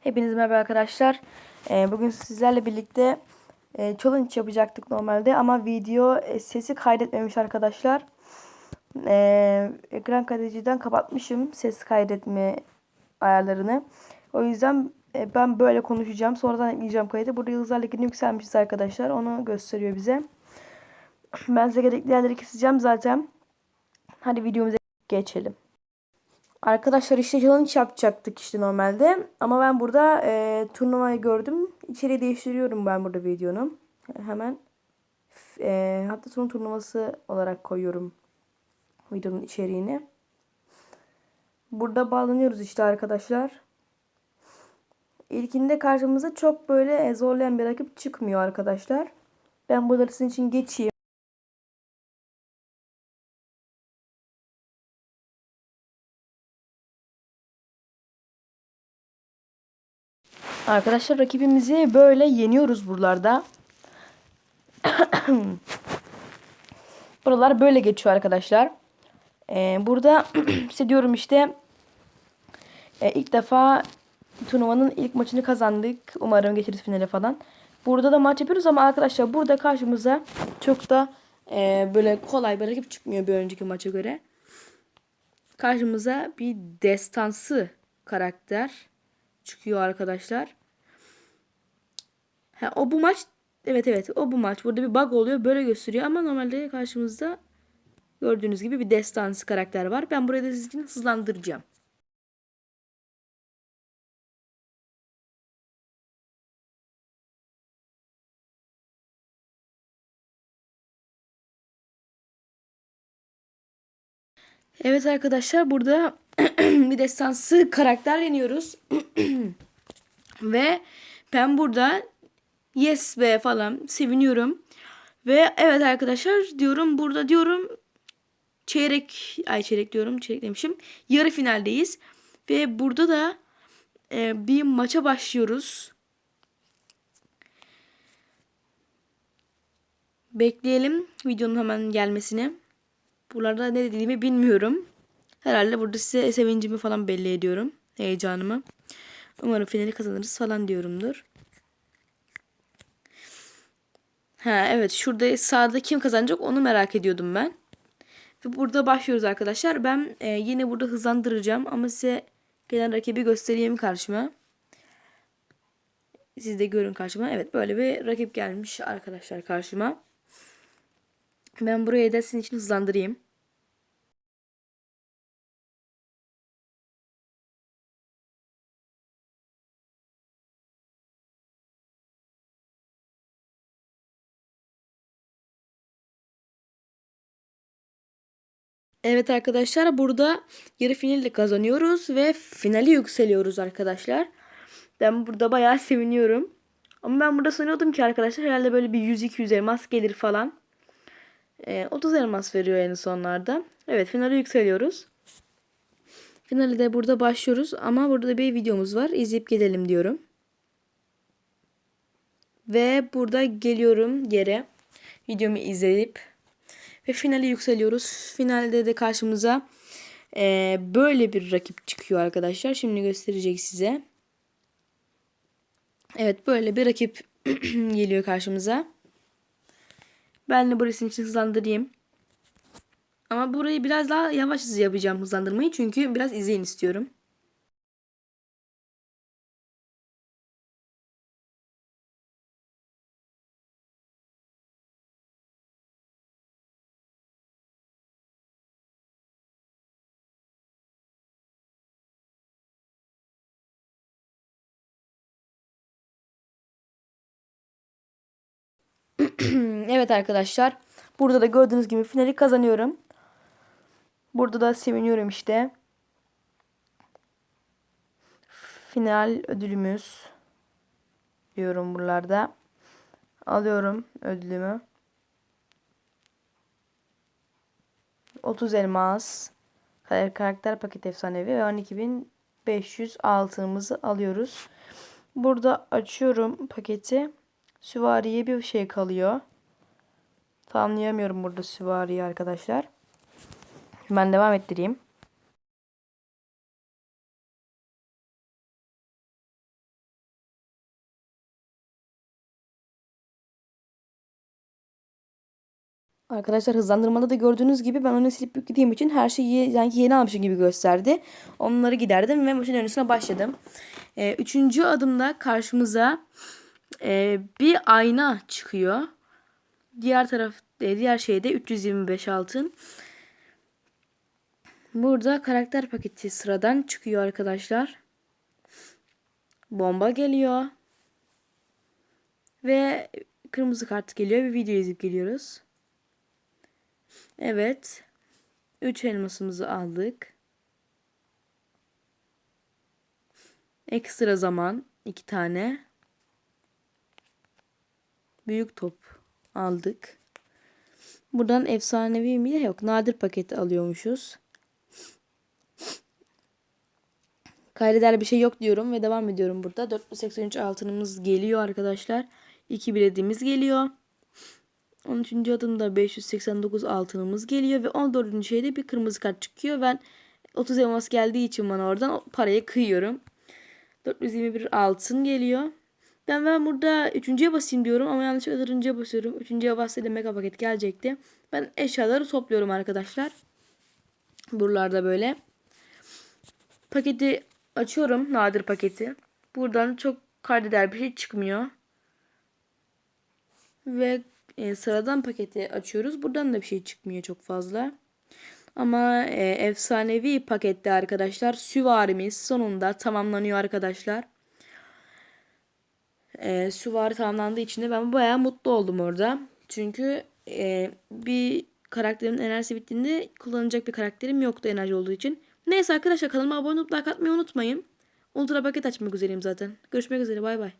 Hepinize merhaba arkadaşlar. Ee, bugün sizlerle birlikte e, challenge yapacaktık normalde ama video e, sesi kaydetmemiş arkadaşlar. Ee, ekran kaydediciden kapatmışım ses kaydetme ayarlarını. O yüzden e, ben böyle konuşacağım. Sonradan ekleyeceğim kaydı. Burada yıldızlar ligine yükselmişiz arkadaşlar. Onu gösteriyor bize. Ben size gerekli yerleri keseceğim zaten. Hadi videomuza geçelim. Arkadaşlar işte challenge yapacaktık işte normalde. Ama ben burada e, turnuvayı gördüm. İçeriği değiştiriyorum ben burada videonun. Hemen e, hafta sonu turnuvası olarak koyuyorum videonun içeriğini. Burada bağlanıyoruz işte arkadaşlar. İlkinde karşımıza çok böyle zorlayan bir rakip çıkmıyor arkadaşlar. Ben bunları sizin için geçeyim. Arkadaşlar rakibimizi böyle yeniyoruz buralarda. Buralar böyle geçiyor arkadaşlar. Ee, burada hissediyorum işte e, ilk defa turnuvanın ilk maçını kazandık. Umarım geçeriz finale falan. Burada da maç yapıyoruz ama arkadaşlar burada karşımıza çok da e, böyle kolay bir rakip çıkmıyor bir önceki maça göre. Karşımıza bir destansı karakter çıkıyor arkadaşlar. Ha, o bu maç evet evet o bu maç. Burada bir bug oluyor böyle gösteriyor ama normalde karşımızda gördüğünüz gibi bir destansı karakter var. Ben burayı da sizin için hızlandıracağım. Evet arkadaşlar burada bir destansı karakter yeniyoruz. Ve ben burada yes be falan seviniyorum. Ve evet arkadaşlar diyorum burada diyorum çeyrek ay çeyrek diyorum çeyrek demişim. Yarı finaldeyiz. Ve burada da e, bir maça başlıyoruz. Bekleyelim videonun hemen gelmesini. Buralarda ne dediğimi bilmiyorum. Herhalde burada size sevincimi falan belli ediyorum. Heyecanımı. Umarım finali kazanırız falan diyorumdur. Ha evet şurada sağda kim kazanacak onu merak ediyordum ben. Ve burada başlıyoruz arkadaşlar. Ben e, yine burada hızlandıracağım ama size gelen rakibi göstereyim karşıma. Siz de görün karşıma. Evet böyle bir rakip gelmiş arkadaşlar karşıma. Ben burayı da sizin için hızlandırayım. Evet arkadaşlar burada yarı finali kazanıyoruz ve finali yükseliyoruz arkadaşlar. Ben burada bayağı seviniyorum. Ama ben burada sanıyordum ki arkadaşlar herhalde böyle bir 100-200 elmas gelir falan. E, 30 elmas veriyor en sonlarda. Evet finale yükseliyoruz. Finale de burada başlıyoruz ama burada bir videomuz var. İzleyip gelelim diyorum. Ve burada geliyorum yere. Videomu izleyip ve finale yükseliyoruz. Finalde de karşımıza e, böyle bir rakip çıkıyor arkadaşlar. Şimdi gösterecek size. Evet böyle bir rakip geliyor karşımıza. Ben de burasını için hızlandırayım. Ama burayı biraz daha yavaş hızlı yapacağım hızlandırmayı. Çünkü biraz izleyin istiyorum. evet arkadaşlar. Burada da gördüğünüz gibi finali kazanıyorum. Burada da seviniyorum işte. Final ödülümüz diyorum buralarda. Alıyorum ödülümü. 30 elmas. Karakter paket efsanevi ve 12.500 altınımızı alıyoruz. Burada açıyorum paketi. Süvariye bir şey kalıyor. Tamamlayamıyorum burada süvariyi arkadaşlar. Ben devam ettireyim. Arkadaşlar hızlandırmada da gördüğünüz gibi ben önü silip yüklediğim için her şeyi sanki yeni almışım gibi gösterdi. Onları giderdim ve maçın önüne başladım. Ee, üçüncü adımda karşımıza e, bir ayna çıkıyor. Diğer taraf e, diğer şeyde 325 altın. Burada karakter paketi sıradan çıkıyor arkadaşlar. Bomba geliyor. Ve kırmızı kart geliyor ve video izleyip geliyoruz. Evet. 3 elmasımızı aldık. Ekstra zaman 2 tane. Büyük top aldık. Buradan efsanevi mi? Yok. Nadir paketi alıyormuşuz. Kaydeder bir şey yok diyorum ve devam ediyorum burada. 483 altınımız geliyor arkadaşlar. 2 bilediğimiz geliyor. 13. adımda 589 altınımız geliyor ve 14. şeyde bir kırmızı kart çıkıyor. Ben 30 elmas geldiği için bana oradan parayı kıyıyorum. 421 altın geliyor. Ben ben burada 3.ye basayım diyorum ama yanlışlıkla 4.ye basıyorum. 3.ye bastığımda mega paket gelecekti. Ben eşyaları topluyorum arkadaşlar. Buralarda böyle. Paketi açıyorum. Nadir paketi. Buradan çok kaydeder bir şey çıkmıyor. Ve e, sıradan paketi açıyoruz. Buradan da bir şey çıkmıyor çok fazla. Ama e, efsanevi pakette arkadaşlar süvarimiz sonunda tamamlanıyor arkadaşlar. E, süvari tamamlandığı için de ben bayağı mutlu oldum orada. Çünkü e, bir karakterimin enerjisi bittiğinde kullanacak bir karakterim yoktu enerji olduğu için. Neyse arkadaşlar kanalıma abone olup like atmayı unutmayın. Ultra paket açmak üzereyim zaten. Görüşmek üzere bay bay.